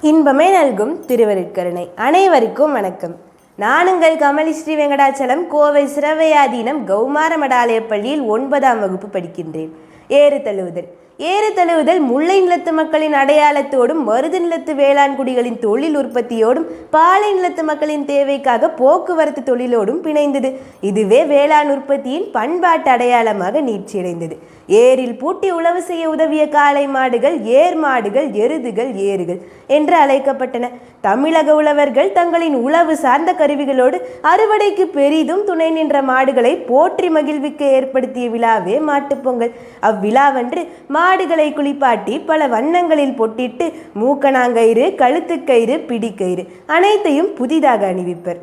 இன்பமே நல்கும் திருவருட்கருணை. அனைவருக்கும் வணக்கம். நான் உங்கள் கமலி ஸ்ரீ வெங்கடாச்சலம் கோவை சிரவையாதீனம் கௌமார மடாலய பள்ளியில் ஒன்பதாம் வகுப்பு படிக்கின்றேன். ஏறு தழுவுதல். ஏறு தழுவுதல் முல்லை நிலத்து மக்களின் அடையாளத்தோடும் மருது நிலத்து வேளாண் குடிகளின் தொழில் உற்பத்தியோடும் பாலை நிலத்து மக்களின் தேவைக்காக போக்குவரத்து தொழிலோடும் பிணைந்தது. இதுவே வேளாண் உற்பத்தியின் பண்பாட்டு அடையாளமாக நீட்சியடைந்தது ஏரில் பூட்டி உழவு செய்ய உதவிய காளை மாடுகள் ஏர் மாடுகள் எருதுகள் ஏறுகள் என்று அழைக்கப்பட்டன. தமிழக உழவர்கள் தங்களின் உழவு சார்ந்த கருவிகளோடு அறுவடைக்கு பெரிதும் துணை நின்ற மாடுகளை போற்றி மகிழ்விக்க ஏற்படுத்திய விழாவே மாட்டுப்பொங்கல் அவ்விழாவன்று மாடுகளை குளிப்பாட்டி பல வண்ணங்களில் பொட்டிட்டு மூக்கணாங்கயிறு கழுத்துக்கயிறு பிடிக்கயிறு அனைத்தையும் புதிதாக அணிவிப்பர்.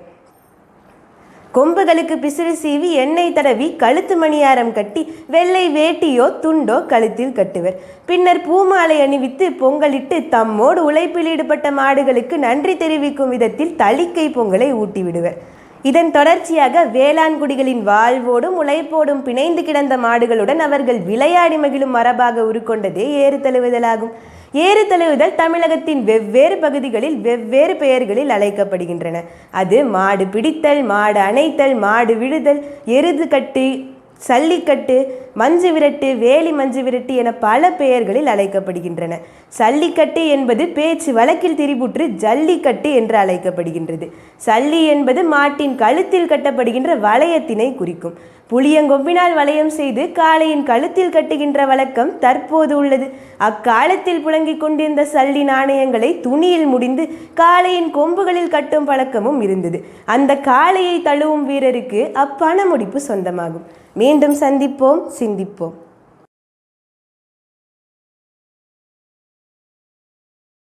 கொம்புகளுக்கு பிசிறு சீவி எண்ணெய் தடவி கழுத்து மணியாரம் கட்டி வெள்ளை வேட்டியோ துண்டோ கழுத்தில் கட்டுவர். பின்னர் பூமாலை அணிவித்து பொங்கலிட்டு தம்மோடு உழைப்பில் ஈடுபட்ட மாடுகளுக்கு நன்றி தெரிவிக்கும் விதத்தில் தளிக்கை பொங்கலை ஊட்டிவிடுவர். இதன் தொடர்ச்சியாக வேளாண் குடிகளின் வாழ்வோடும் உழைப்போடும் பிணைந்து கிடந்த மாடுகளுடன் அவர்கள் விளையாடி மகிழும் மரபாக உருக்கொண்டதே ஏறு தழுவுதலாகும். ஏறு தழுவுதல் தமிழகத்தின் வெவ்வேறு பகுதிகளில் வெவ்வேறு பெயர்களில் அழைக்கப்படுகின்றன. அது மாடு பிடித்தல் மாடு அணைத்தல் மாடு விழுதல் எருது கட்டி சல்லிக்கட்டு மஞ்சு விரட்டு வேலி மஞ்சு விரட்டு என பல பெயர்களில் அழைக்கப்படுகின்றன. சல்லிக்கட்டு என்பது பேச்சு வழக்கில் திரிபுற்று ஜல்லிக்கட்டு என்று அழைக்கப்படுகின்றது. சல்லி என்பது மாட்டின் கழுத்தில் கட்டப்படுகின்ற வளையத்தினை குறிக்கும். புளியங்கொம்பினால் வளையம் செய்து காளையின் கழுத்தில் கட்டுகின்ற வழக்கம் தற்போது உள்ளது. அக்காலத்தில் புழங்கிக் கொண்டிருந்த சல்லி நாணயங்களை துணியில் முடிந்து காளையின் கொம்புகளில் கட்டும் பழக்கமும் இருந்தது. அந்த காளையை தழுவும் வீரருக்கு அப்பண முடிப்பு சொந்தமாகும். மீண்டும் சந்திப்போம் சிந்திப்போம்.